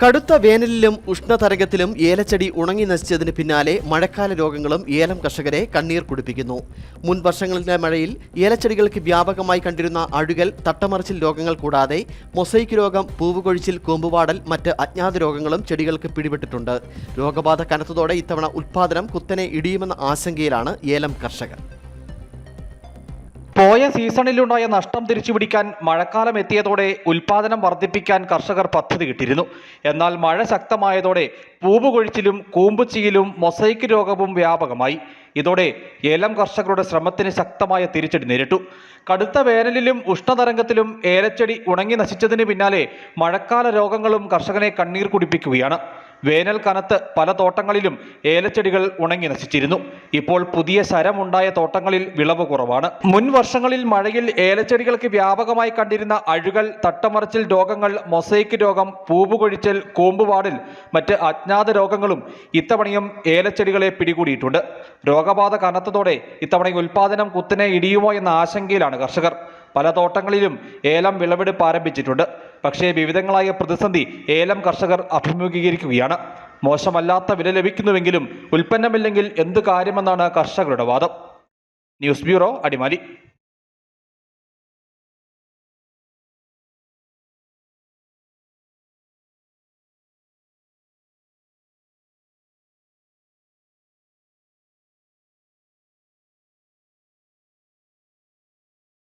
കടുത്ത വേനലിലും ഉഷ്ണതരംഗത്തിലും ഏലച്ചെടി ഉണങ്ങി നശിച്ചതിന് പിന്നാലെ മഴക്കാല രോഗങ്ങളും ഏലം കർഷകരെ കണ്ണീർ കുടിപ്പിക്കുന്നു. മുൻ വർഷങ്ങളിലെ മഴയിൽ ഏലച്ചെടികൾക്ക് വ്യാപകമായി കണ്ടിരുന്ന അഴുകൽ തട്ടമറിച്ചിൽ രോഗങ്ങൾ കൂടാതെ മൊസൈക്ക് രോഗം പൂവുകൊഴിച്ചിൽ കൊമ്പുപാടൽ മറ്റ് അജ്ഞാത രോഗങ്ങളും ചെടികൾക്ക് പിടിപെട്ടിട്ടുണ്ട്. രോഗബാധ കനത്തതോടെ ഇത്തവണ ഉത്പാദനം കുത്തനെ ഇടിയുമെന്ന ആശങ്കയിലാണ് ഏലം കർഷകർ. പോയ സീസണിലുണ്ടായ നഷ്ടം തിരിച്ചുപിടിക്കാൻ മഴക്കാലം എത്തിയതോടെ ഉൽപാദനം വർദ്ധിപ്പിക്കാൻ കർഷകർ പദ്ധതി കിട്ടിയിരുന്നു എന്നാൽ മഴ ശക്തമായതോടെ പൂവ് കൊഴിച്ചിലും കൂമ്പുചീലും മൊസൈക്ക് രോഗവും വ്യാപകമായി. ഇതോടെ ഏലം കർഷകരുടെ ശ്രമത്തിന് ശക്തമായ തിരിച്ചടി നേരിട്ടു. കടുത്ത വേനലിലും ഉഷ്ണതരംഗത്തിലും ഏലച്ചെടി ഉണങ്ങി നശിച്ചതിന് പിന്നാലെ മഴക്കാല രോഗങ്ങളും കർഷകനെ കണ്ണീർ കുടിപ്പിക്കുകയാണ്. വേനൽ കനത്ത് പല തോട്ടങ്ങളിലും ഏലച്ചെടികൾ ഉണങ്ങി നശിച്ചിരുന്നു. ഇപ്പോൾ പുതിയ ശരമുണ്ടായ തോട്ടങ്ങളിൽ വിളവ് കുറവാണ്. മുൻ വർഷങ്ങളിൽ മഴയിൽ ഏലച്ചെടികൾക്ക് വ്യാപകമായി കണ്ടിരുന്ന അഴുകൽ തട്ടമറിച്ചിൽ രോഗങ്ങൾ മൊസൈക്ക് രോഗം പൂവുകൊഴിച്ചൽ കൂമ്പുപാടിൽ മറ്റ് അജ്ഞാത രോഗങ്ങളും ഇത്തവണയും ഏലച്ചെടികളെ പിടികൂടിയിട്ടുണ്ട്. രോഗബാധ കനത്തതോടെ ഇത്തവണ ഉൽപാദനം കുത്തനെ ഇടിയുമോ എന്ന ആശങ്കയിലാണ് കർഷകർ. പല തോട്ടങ്ങളിലും ഏലം വിളവെടുപ്പ് ആരംഭിച്ചിട്ടുണ്ട്. പക്ഷേ വിവിധങ്ങളായ പ്രതിസന്ധി ഏലം കർഷകർ അഭിമുഖീകരിക്കുകയാണ്. മോശമല്ലാത്ത വില ലഭിക്കുന്നുവെങ്കിലും ഉൽപ്പന്നമില്ലെങ്കിൽ എന്തു കാര്യമെന്നാണ് കർഷകരുടെ വാദം. News bureau Adimali.